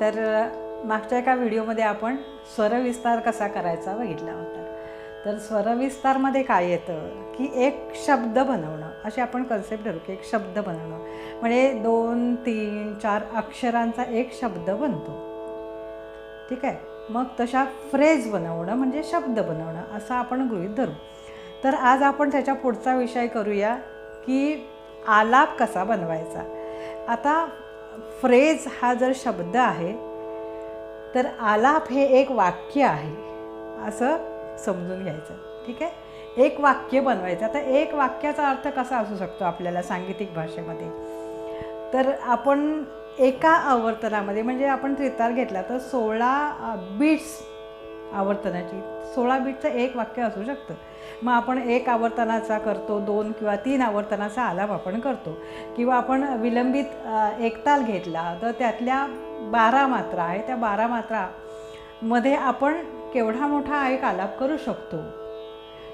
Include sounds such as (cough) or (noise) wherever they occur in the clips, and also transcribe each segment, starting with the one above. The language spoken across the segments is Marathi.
तर मागच्या एका व्हिडिओमध्ये आपण स्वरविस्तार कसा करायचा बघितला होता. तर स्वरविस्तारमध्ये काय येतं की एक शब्द बनवणं असे आपण कन्सेप्ट धरू की एक शब्द बनवणं. म्हणजे दोन तीन चार अक्षरांचा एक शब्द बनतो. ठीक आहे? मग तशा फ्रेज बनवणं म्हणजे शब्द बनवणं असं आपण गृहीत धरू. तर आज आपण त्याच्या पुढचा विषय करूया की आलाप कसा बनवायचा. आता फ्रेज हा जर शब्द आहे तर आलाप हे एक वाक्य आहे. असं समजून घ्यायचं. ठीक आहे? एक वाक्य बनवायचं. आता एक वाक्याचा अर्थ कसा असू शकतो आपल्याला सांगीतिक भाषेमध्ये? तर आपण एका आवर्तनामध्ये म्हणजे आपण त्रितार घेतला तर सोळा बीट्स आवर्तनाची सोळा बीटचं एक वाक्य असू शकतं. मग आपण एक आवर्तनाचा करतो दोन किंवा तीन आवर्तनाचा आलाप आपण करतो. किंवा आपण विलंबित एकताल घेतला तर त्यातल्या बारा मात्रा आहे त्या बारा मात्रामध्ये आपण केवढा मोठा एक आलाप करू शकतो.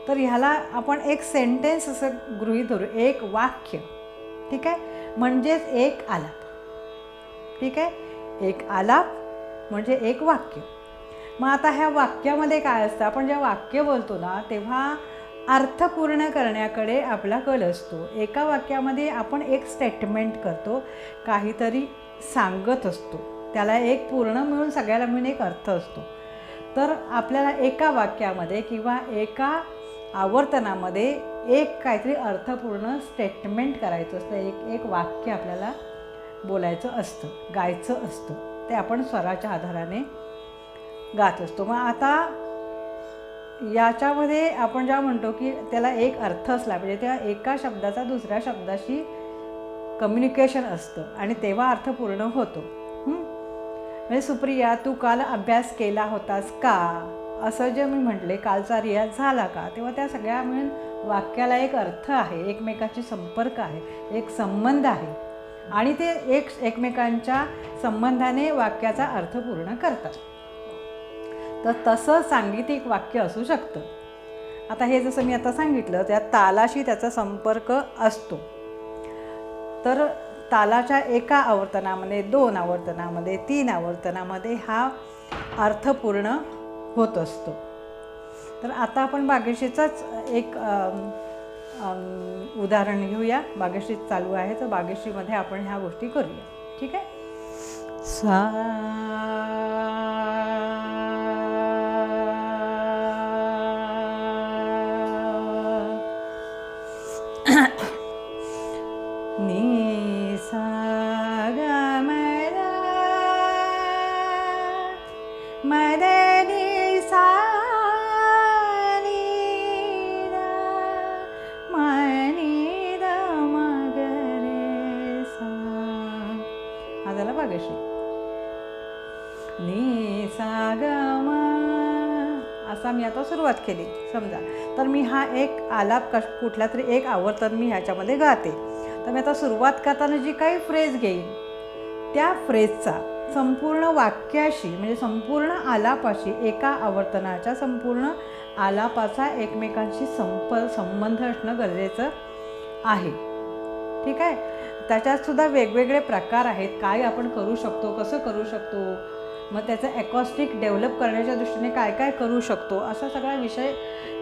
तर ह्याला आपण एक सेंटेन्स असं गृहीत धरू. एक वाक्य. ठीक आहे? म्हणजेच एक आलाप. ठीक आहे? एक आलाप म्हणजे एक वाक्य. मग आता ह्या वाक्यामध्ये काय असतं? आपण जेव्हा वाक्य बोलतो ना तेव्हा अर्थ पूर्ण करण्याकडे आपला कल असतो. एका वाक्यामध्ये आपण एक स्टेटमेंट करतो काहीतरी सांगत असतो. त्याला एक पूर्ण मिळून सगळ्याला मिळून एक अर्थ असतो. तर आपल्याला एका वाक्यामध्ये किंवा एका आवर्तनामध्ये एक काहीतरी अर्थपूर्ण स्टेटमेंट करायचं असतं. एक एक वाक्य आपल्याला बोलायचं असतं गायचं असतं. ते आपण स्वराच्या आधाराने गात असतो. मग आता याच्यामध्ये आपण जेव्हा म्हणतो की त्याला एक अर्थ असला म्हणजे त्या एका शब्दाचा दुसऱ्या शब्दाशी कम्युनिकेशन असतं आणि तेव्हा अर्थ पूर्ण होतो. म्हणजे सुप्रिया तू काल अभ्यास केला होतास का? असं जे मी म्हटले कालचा रियाज झाला का? तेव्हा त्या सगळ्या मिळून वाक्याला एक अर्थ आहे एकमेकाशी संपर्क आहे एक संबंध आहे. आणि ते एक एकमेकांच्या संबंधाने वाक्याचा अर्थ पूर्ण करतात. तर तसं सांगीतिक वाक्य असू शकतं. आता हे जसं मी आता सांगितलं त्या तालाशी त्याचा संपर्क असतो. तर तालाच्या एका आवर्तनामध्ये दोन आवर्तनामध्ये तीन आवर्तनामध्ये हा अर्थपूर्ण होत असतो. तर आता आपण बागेशीचाच एक उदाहरण घेऊया. बागेशी चालू आहे तर बागेशीमध्ये आपण ह्या गोष्टी करूया. ठीक आहे? सा आता सुरुवात केली समजा. तर मी हा एक आलाप कश कुठला तरी एक आवर्तन मी ह्याच्यामध्ये गाते. तर मी आता सुरुवात करताना जी काही फ्रेज घेईन त्या फ्रेजचा संपूर्ण वाक्याशी म्हणजे संपूर्ण आलापाशी एका आवर्तनाच्या संपूर्ण आलापाचा एकमेकांशी संप संबंध असणं गरजेचं आहे. ठीक आहे? त्याच्यात सुद्धा वेगवेगळे प्रकार आहेत. काय आपण करू शकतो कसं करू शकतो? मग त्याचं ॲकॉस्टिक डेव्हलप करण्याच्या दृष्टीने काय काय करू शकतो असा सगळा विषय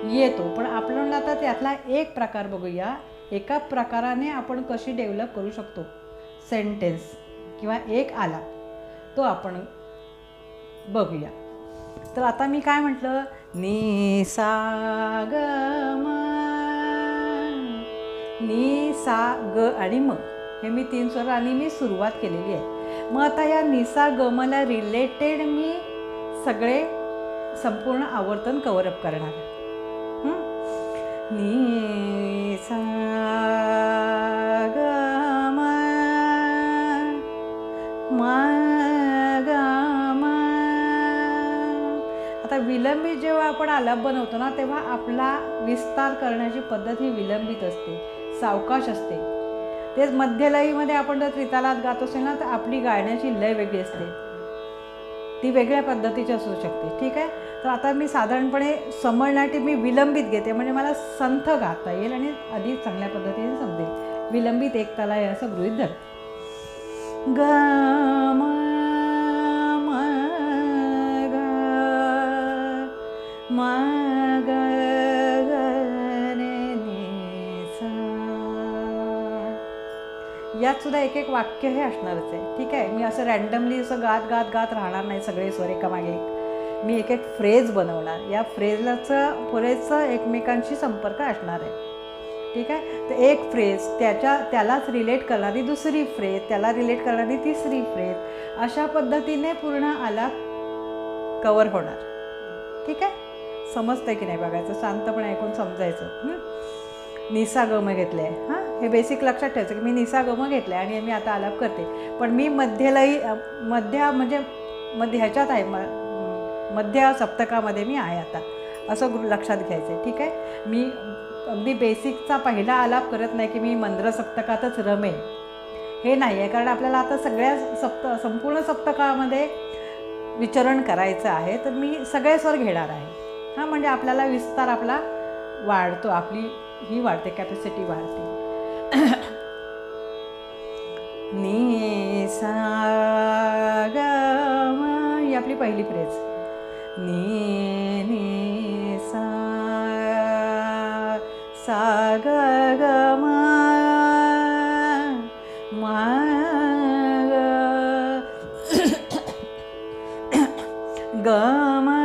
येतो. पण आपण आता त्यातला एक प्रकार बघूया. एका प्रकाराने आपण कशी डेव्हलप करू शकतो? सेंटेन्स किंवा एक आला तो आपण बघूया. तर आता मी काय म्हटलं? नि नि सा ग आणि म. हे मी तीन स्वरांनी मी सुरुवात केलेली आहे. मग आता या निसा रिलेटेड मी सगळे संपूर्ण आवर्तन कवरअप करणार. आता विलंबित जेव्हा आपण आलाप बनवतो ना तेव्हा आपला विस्तार करण्याची पद्धत ही विलंबित असते. सावकाश असते. तेच मध्यलयीमध्ये आपण जर त्रितालात गात असेल ना तर आपली गाण्याची लय वेगळी असते. ती वेगळ्या पद्धतीची असू शकते. ठीक आहे? तर आता मी साधारणपणे समळनाटी मी विलंबित घेते. म्हणजे मला संथ गाता येईल आणि अधिक चांगल्या पद्धतीने समजेल. विलंबित एकताला आहे असं गृहित धर. ग मा यात सुद्धा एक एक वाक्य हे असणारच आहे. ठीक आहे? मी असं रॅन्डमली असं गात गात गात राहणार नाही सगळे स्वर एकामागे. एक मी एक एक फ्रेज बनवणार. या फ्रेजलाचं फ्रेजचा एकमेकांशी संपर्क असणार आहे. ठीक आहे? तर एक फ्रेज त्याच्या त्यालाच रिलेट करणारी दुसरी फ्रेज त्याला रिलेट करणारी तिसरी फ्रेज अशा पद्धतीने पूर्ण आलाप कवर होणार. ठीक आहे? समजतंय की नाही बघायचं? शांतपणे ऐकून समजायचं. हं? निसा गम घेतले हां? हे बेसिक लक्षात ठेवायचं की मी निसा गम आहे आणि मी आता आलाप करते. पण मी मध्यलयी मध्य म्हणजे मध्य ह्याच्यात आहे म मध्य सप्तकामध्ये मी आहे आता. असं गृ लक्षात घ्यायचं आहे ठीक आहे? मी अगदी बेसिकचा पहिला आलाप करत नाही की मी मंद्र सप्तकातच रमेन. हे नाही आहे कारण आपल्याला आता सगळ्या सप्त संपूर्ण सप्तकामध्ये विचरण करायचं आहे तर मी सगळे स्वर घेणार आहे. हां म्हणजे आपल्याला विस्तार आपला वाढतो आपली ही वाढते कॅपॅसिटी वाढते. सा ग ही आपली पहिली फ्रेज नी नी सा सा ग ग ग ग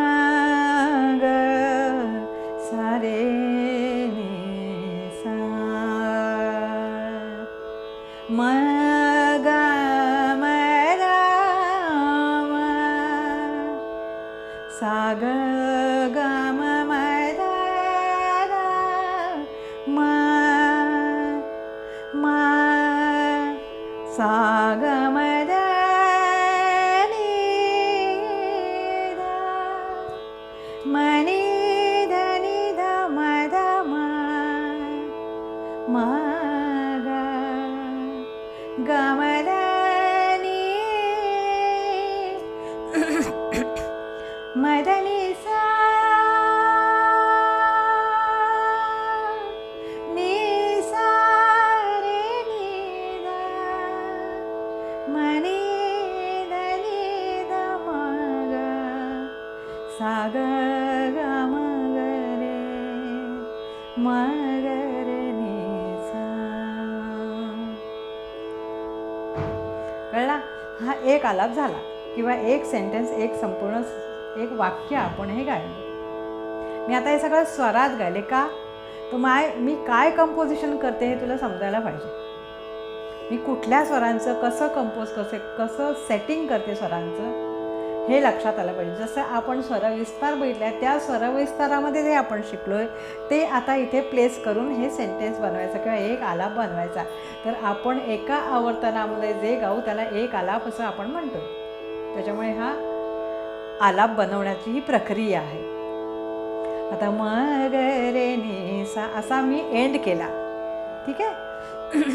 म सा रे कळला? हा एक आलाप झाला किंवा एक सेंटेन्स एक संपूर्ण एक वाक्य आपण हे गायलं. मी आता हे सगळं स्वरात गायले का? तर माय मी काय कंपोजिशन करते हे तुला समजायला पाहिजे. मी कुठल्या स्वरांचं कसं कंपोज कसे कसं सेटिंग करते स्वरांचं हे लक्षात आलं पाहिजे. जसं आपण स्वरविस्तार बघितला त्या स्वरविस्तारामध्ये जे आपण शिकलो आहे ते आता इथे प्लेस करून हे सेंटेन्स बनवायचं किंवा एक आलाप बनवायचा. तर आपण एका आवर्तनामध्ये जे गाऊ त्याला एक आलाप असं आपण म्हणतो. त्याच्यामुळे हा आलाप बनवण्याची ही प्रक्रिया आहे. आता मग रे नि सा असा मी एंड केला. ठीक आहे? (clears throat)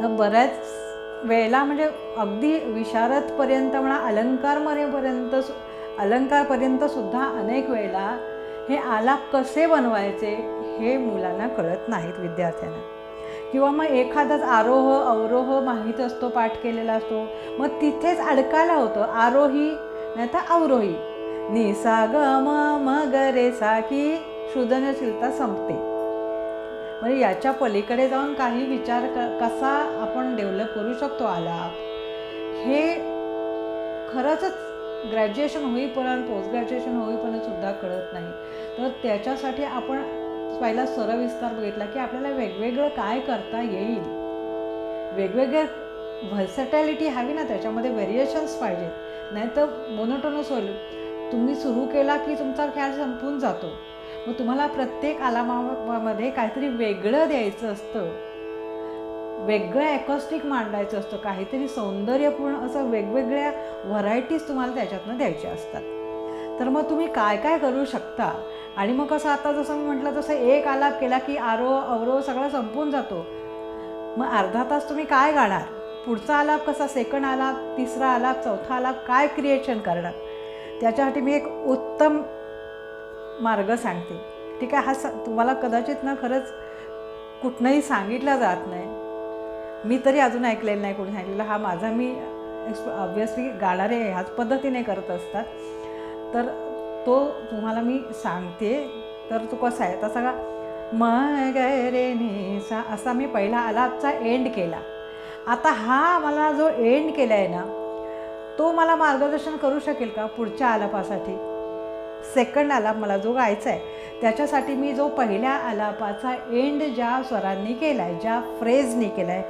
तर बऱ्याच वेळेला म्हणजे अगदी विशारदपर्यंत म्हणा अलंकारमरेपर्यंत सु अलंकारपर्यंत सुद्धा अनेक वेळेला हे आलाप कसे बनवायचे हे मुलांना कळत नाहीत विद्यार्थ्यांना. किंवा मग एखादाच आरोह अवरोह माहीत असतो पाठ केलेला असतो मग तिथेच अडकायला होतं आरोही नाही तर अवरोही. निसा ग मग रे सा की सृजनशीलता संपते. म्हणजे याच्या पलीकडे जाऊन काही विचार क कसा आपण डेव्हलप करू शकतो आलाप? हे खरंच ग्रॅज्युएशन होईपर्यंत पोस्ट ग्रॅज्युएशन होईपर्यंत सुद्धा कळत नाही. तर त्याच्यासाठी आपण पहिला सरविस्तार बघितला की आपल्याला वेगवेगळं काय करता येईल. वेगवेगळे व्हर्सटॅलिटी हवी ना त्याच्यामध्ये व्हेरिएशन्स पाहिजेत. नाही तर मोनोटोनस होईल. तुम्ही सुरू केला की तुमचा खेळ संपून जातो. मग तुम्हाला प्रत्येक आलामामध्ये काहीतरी वेगळं द्यायचं असतं. वेगळं ॲकॉस्टिक मांडायचं असतं. काहीतरी सौंदर्यपूर्ण असं वेगवेगळ्या व्हरायटीज तुम्हाला त्याच्यातनं द्यायच्या असतात. तर मग तुम्ही काय काय करू शकता? आणि मग कसं आता जसं मी म्हटलं तसं एक आलाप केला की आरो अवरो सगळं संपून जातो. मग अर्धा तास तुम्ही काय गाणार? पुढचा आलाप कसा? सेकंड आलाप? तिसरा आलाप? चौथा आलाप? काय क्रिएशन करणार? त्याच्यासाठी मी एक उत्तम मार्ग सांगते. ठीक आहे? हा स तुम्हाला कदाचित ना खरंच कुठनंही सांगितलं जात नाही. मी तरी अजून ऐकलेलं नाही कुठे सांगितलेलं. हा माझा मी ऑब्वियसली गाणारे ह्याच पद्धतीने करत असतात. तर तो तुम्हाला मी सांगते. तर तो कसा आहे? तसा का म रे नि असा मी पहिला आलापचा एंड केला. आता हा मला जो एंड केला आहे ना तो मला मार्गदर्शन करू शकेल का पुढच्या आलापासाठी? सेकंड आलाप मला जो गायचा आहे त्याच्यासाठी मी जो पहिल्या आलापाचा एंड ज्या स्वरांनी केला आहे ज्या फ्रेजनी केला आहे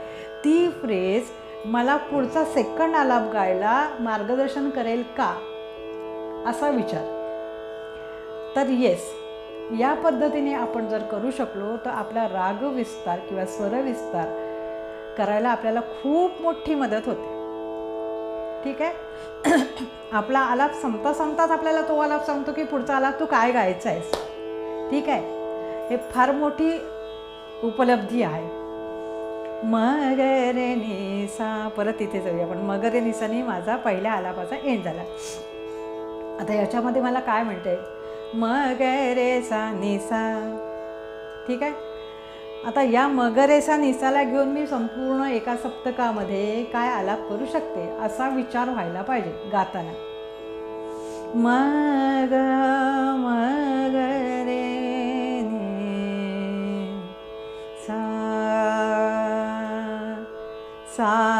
ती फ्रेज मला पुढचा सेकंड आलाप गायला मार्गदर्शन करेल का? असा विचार. तर येस या पद्धतीने आपण जर करू शकलो तर आपला राग विस्तार किंवा स्वर विस्तार करायला आपल्याला खूप मोठी मदत होते. ठीक आहे? (clears throat) आपला आलाप संपता संपताच आपल्याला तो आलाप सांगतो की पुढचा आलाप तू काय गायचा आहेस? ठीक आहे? हे फार मोठी उपलब्धी आहे. मगरे निसा परत इथे जाऊया आपण. मगरे निसाने माझा पहिल्या आलापाचा एंड झाला. आता याच्यामध्ये मला काय म्हणते? मगरे सा निसा. ठीक आहे? आता या मगरेसा निसाला घेऊन मी संपूर्ण एका सप्तकामध्ये काय आलाप करू शकते असा विचार व्हायला पाहिजे गाताना. मग मगरे सा सा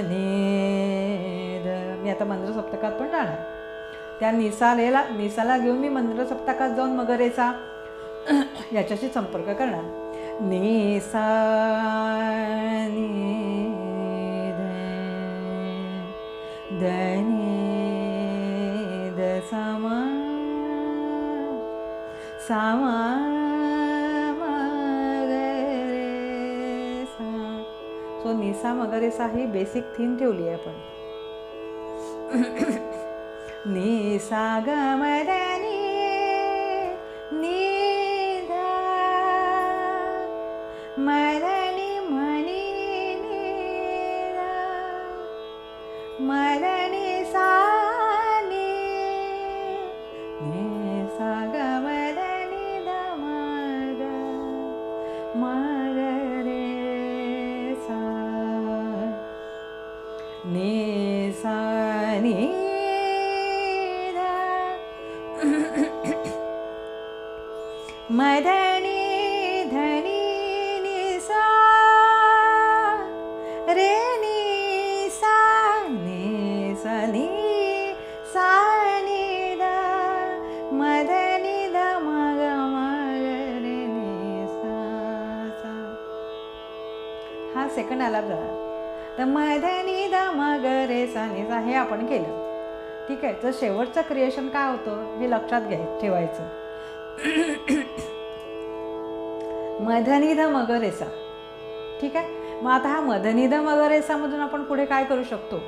निद. मी आता मंत्र सप्तकात पण जाणार त्या निसालेला निसाला घेऊन मी मंत्र सप्तकात जाऊन मगरेचा याच्याशी संपर्क करणार. निसा नि ध ध नि सामा निसा मगरेसा ही बेसिक थीम ठेवली आहे आपण. निसा ग मदनी निधा मरणी मनी निधा हा सेकंड तर मधनी द मग रे सा सा हे आपण केलं. ठीक आहे तर शेवटचं क्रिएशन काय होतं हे लक्षात घ्याय ठेवायचं. (clears throat) मधनी द मग रेसा ठीक आहे? मग आता हा मधनी द मग रेसामधून आपण पुढे काय करू शकतो?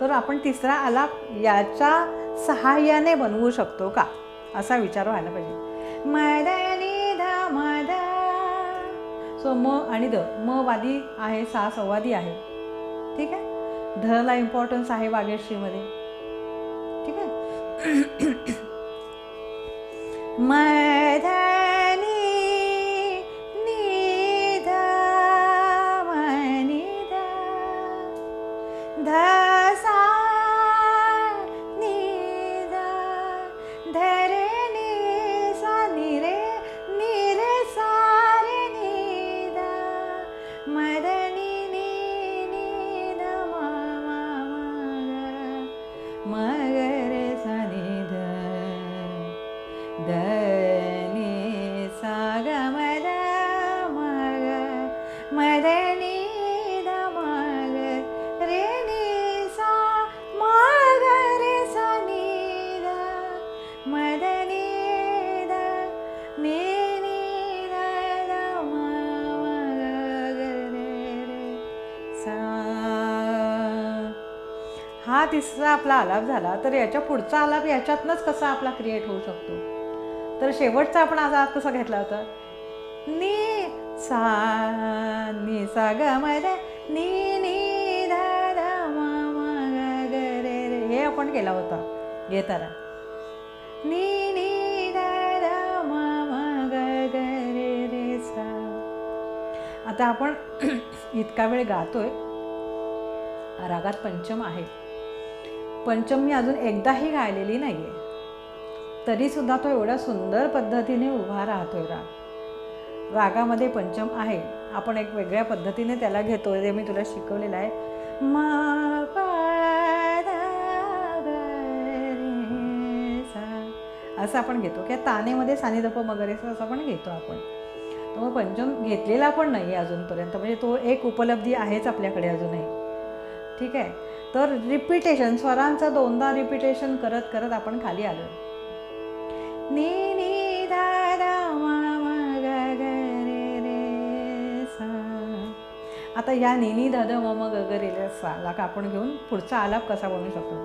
तर आपण तिसरा आलाप याच्या सहाय्याने बनवू शकतो का? असा विचार व्हायला पाहिजे. मदनी सो म आणि द. म वादी आहे सा संवादी आहे. ठीक आहे? धला इम्पॉर्टन्स आहे वागेश्रीमध्ये. ठीक आहे? (coughs) माय हा तिसरा आपला आलाप झाला तर याच्या पुढचा आलाप याच्यातनंच कसा आपला क्रिएट होऊ शकतो? तर शेवटचा आपण आज आज कसा घेतला होता? नी सा नी सा ग रे नी नी मा ग रे रे. हे आपण केला होता घेताना. नी नी धा मा ग रे रे सा. आता आपण इतका वेळ गातोय? रागात पंचम आहे. पंचम मी अजून एकदाही गायलेली नाही आहे तरीसुद्धा तो एवढ्या सुंदर पद्धतीने उभा राहतोय राग. रागामध्ये पंचम आहे. आपण एक वेगळ्या पद्धतीने त्याला घेतो ते मी तुला शिकवलेलं आहे. मा असं आपण घेतो. किंवा तानेमध्ये सानिधप वगैरे असं पण घेतो आपण. त्यामुळे पंचम घेतलेला पण नाही अजूनपर्यंत. म्हणजे तो एक उपलब्धी आहेच आपल्याकडे अजूनही. ठीक आहे? तर रिपिटेशन स्वरांचं दोनदा रिपिटेशन करत करत आपण खाली आलो नी नी धा धा मा मा ग ग रे रे सा. आता या निनी ध मम म म ग ग रे रे सा आपण घेऊन पुढचा आलाप कसा बनवू शकतो?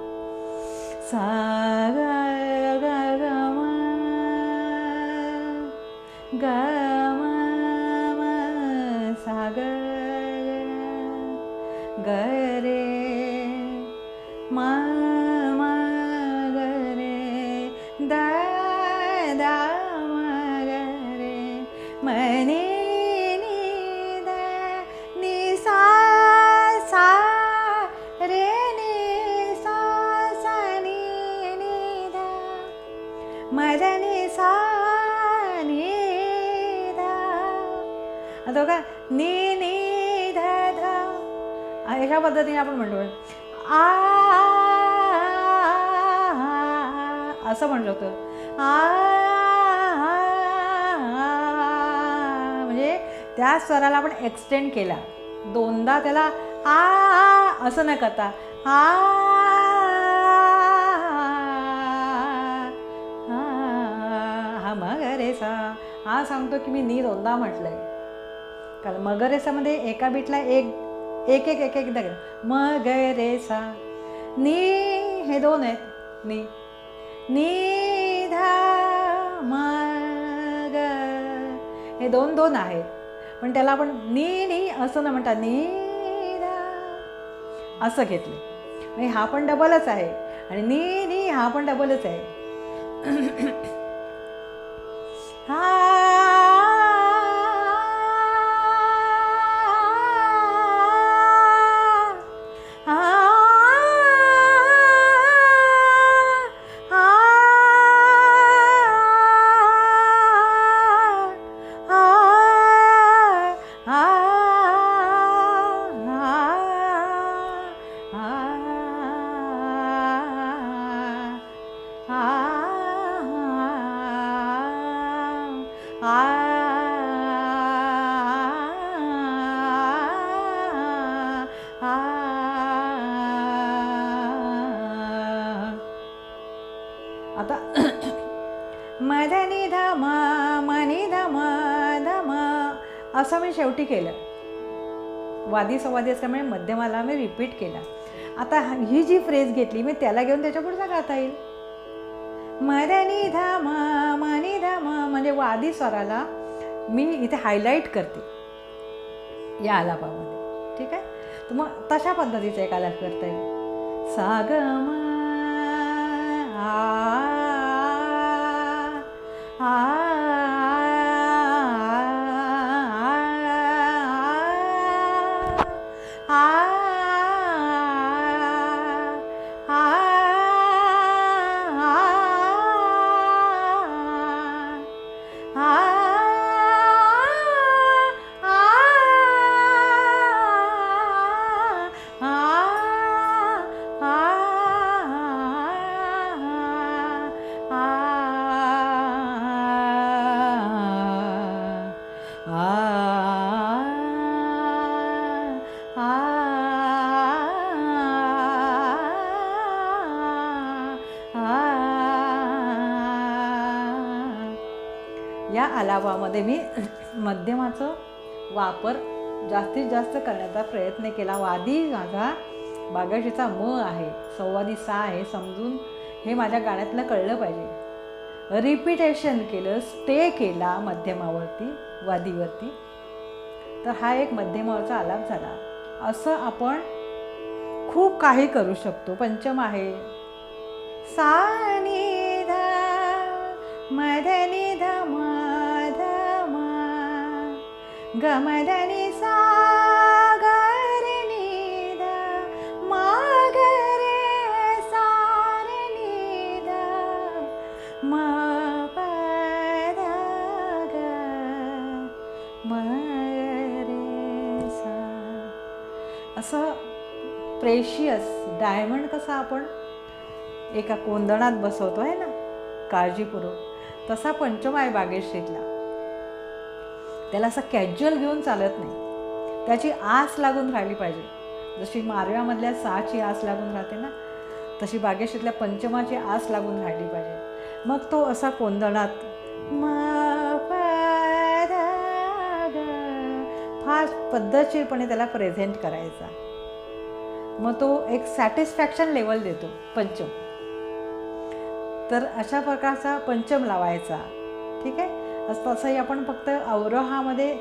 सा ग ग ग म ग ग अशा पद्धतीने आपण म्हणतो आ असं म्हणू शकतो. आ म्हणजे त्या स्वराला आपण एक्सटेंड केला. दोनदा त्याला आ असं न करता. आ हा मग रे सा हा सांगतो की मी नी दोनदा म्हटलंय. कारण मगरेसामध्ये एका बीटला एक एक एक एक एक दगड मग रे सा. नी हे दोन आहेत. नी. नी धा मग. हे दोन दोन आहेत. पण त्याला आपण नी नी असं ना म्हणता नी धा असं घेतलं. म्हणजे हा पण डबलच आहे. आणि नी नी हा पण डबलच आहे. मदनी धमा मनी धमा धमा. असं मी शेवटी केलं. वादी संवादी असल्यामुळे मध्यमाला मी रिपीट केला. आता ही जी फ्रेज घेतली मी त्याला घेऊन त्याच्या पुढचा गाता येईल. मदनी धमा मनी धमा. म्हणजे वादी स्वराला मी इथे हायलाईट करते. या आलापामध्ये. ठीक आहे? तर मग तशा पद्धतीचा एक आलाप करता येईल. सा ग या आलापामध्ये मी मध्यमाचं वापर जास्तीत जास्त करण्याचा प्रयत्न केला. वादी माझा बागाशीचा म आहे. संवादी सा आहे समजून हे माझ्या गाण्यातलं कळलं पाहिजे. रिपिटेशन केलं स्टे केला मध्यमावरती वादीवरती. तर हा एक मध्यमावरचा आलाप झाला. असं आपण खूप काही करू शकतो. पंचम आहे. सा निधा ध मध गमदनी सा मागरे रे मा ग रे म ग सा असं प्रेशियस डायमंड कसा आपण एका कोंदणात बसवतो आहे ना? काळजीपूर्वक. तसा पंचमाय बागेश्रीतला त्याला असं कॅज्युअल घेऊन चालत नाही. त्याची आस लागून राहिली पाहिजे. जशी मारव्यामधल्या सहाची आस लागून राहते ना तशी बागेश्रीतल्या पंचमाची आस लागून राहिली पाहिजे. मग तो असा कोंदणात फार पद्धतशीरपणे त्याला प्रेझेंट करायचा. मग तो एक सॅटिस्फॅक्शन लेवल देतो पंचम. तर अशा प्रकारचा पंचम लावायचा. ठीक आहे? असं तसंही आपण फक्त अवरोहामध्ये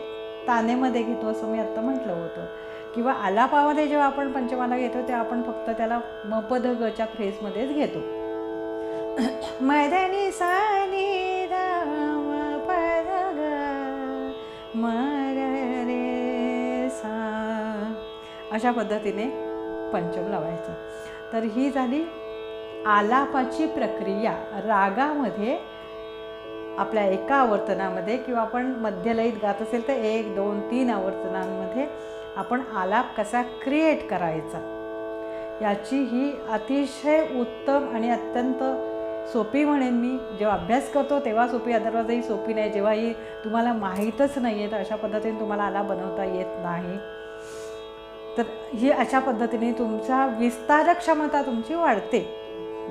तानेमध्ये घेतो असं मी आत्ता म्हटलं होतं. किंवा आलापामध्ये जेव्हा आपण पंचमाला घेतो तेव्हा आपण फक्त त्याला मपद गच्या फ्रेसमध्येच घेतो. मदनी सानी राम पद ग रे सा. अशा पद्धतीने पंचम लावायचं. तर ही झाली आलापाची प्रक्रिया. रागामध्ये आपल्या एका आवर्तनामध्ये किंवा आपण मध्यलयीत गात असेल तर एक दोन तीन आवर्तनांमध्ये आपण आलाप कसा क्रिएट करायचा? याची ही अतिशय उत्तम आणि अत्यंत सोपी म्हणेन मी. जेव्हा अभ्यास करतो तेव्हा सोपी अदरवाईजही सोपी नाही. जेव्हा ही तुम्हाला माहीतच नाही आहे तर अशा पद्धतीने तुम्हाला आला बनवता येत नाही. तर ही अशा पद्धतीने तुमचा विस्तार क्षमता तुमची वाढते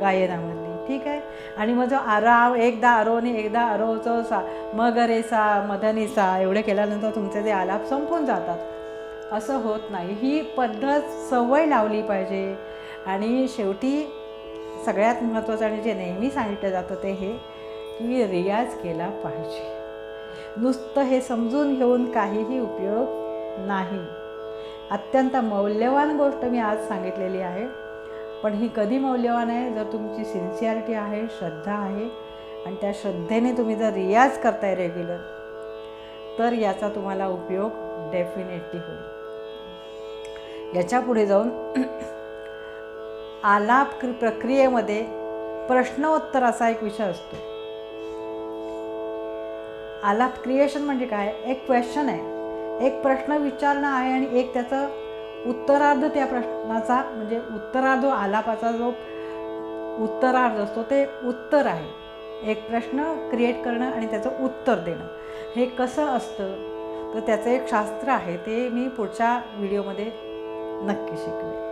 गायनामध्ये. ठीक आहे? आणि मग जो आराव एकदा आरो आणि एकदा आरोचं सा मग रेसा मदनीसा एवढे केल्यानंतर तुमचे जे आलाप संपून जातात. असं होत नाही. ही पद्धत सवय लावली पाहिजे. आणि शेवटी सगळ्यात महत्त्वाचं आणि जे नेहमी सांगितलं जातं ते हे की रियाज केला पाहिजे. नुसतं हे समजून घेऊन काहीही उपयोग नाही. अत्यंत मौल्यवान गोष्ट मी आज सांगितलेली आहे. पण ही कधी मौल्यवान आहे? जर तुमची सिन्सिअरिटी आहे श्रद्धा आहे आणि त्या श्रद्धेने तुम्ही जर रियाज करताय रेग्युलर तर याचा तुम्हाला उपयोग डेफिनेटली होईल. याच्यापुढे जाऊन (clears throat) आलाप प्रक्रियेमध्ये प्रश्नोत्तर असा एक विषय असतो. आलाप क्रिएशन म्हणजे काय? एक क्वेश्चन आहे. एक प्रश्न विचारणं आहे आणि एक त्याचं उत्तरार्ध त्या प्रश्नाचा म्हणजे उत्तरार्ध आलापाचा जो उत्तरार्ध असतो ते उत्तर आहे. एक प्रश्न क्रिएट करणं आणि त्याचं उत्तर देणं. हे कसं असतं? तर त्याचं एक शास्त्र आहे ते मी पुढच्या व्हिडिओमध्ये नक्की शिकवे